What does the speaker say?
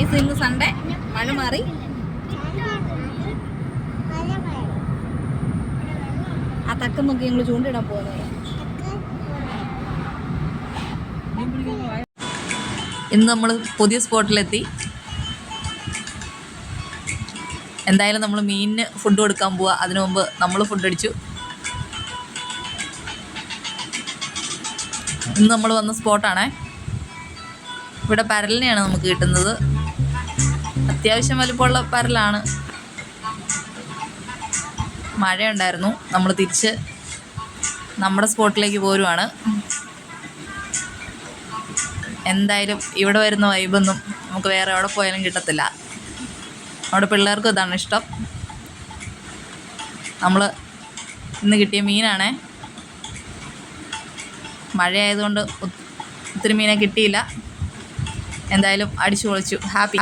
Guys ഇന്ന് Sunday മഴ മാറി. ആ തക്കം നോക്കി ഞങ്ങൾ ചൂണ്ടിടാൻ പോകുന്നത് ഇന്ന് നമ്മൾ പുതിയ സ്പോട്ടിലെത്തി. എന്തായാലും നമ്മൾ മീനിന് ഫുഡ് കൊടുക്കാൻ പോവാ. അതിനു മുമ്പ് നമ്മൾ ഫുഡ് അടിച്ചു. ഇന്ന് നമ്മൾ വന്ന സ്പോട്ടാണേ ഇവിടെ പരലിനെയാണ് നമുക്ക് കിട്ടുന്നത്. അത്യാവശ്യം വലുപ്പമുള്ള പരലാണ്. മഴയുണ്ടായിരുന്നു. നമ്മൾ തിരിച്ച് നമ്മുടെ സ്പോട്ടിലേക്ക് പോരുവാണ്. എന്തായാലും ഇവിടെ വരുന്ന വൈബൊന്നും നമുക്ക് വേറെ എവിടെ പോയാലും കിട്ടത്തില്ല. അവിടെ പിള്ളേർക്കും ഇതാണ് ഇഷ്ടം. നമ്മൾ ഇന്ന് കിട്ടിയ മീനാണേ. മഴയായതുകൊണ്ട് ഒത്തിരി മീനെ കിട്ടിയില്ല. എന്തായാലും അടിച്ചു പൊളിച്ചു ഹാപ്പി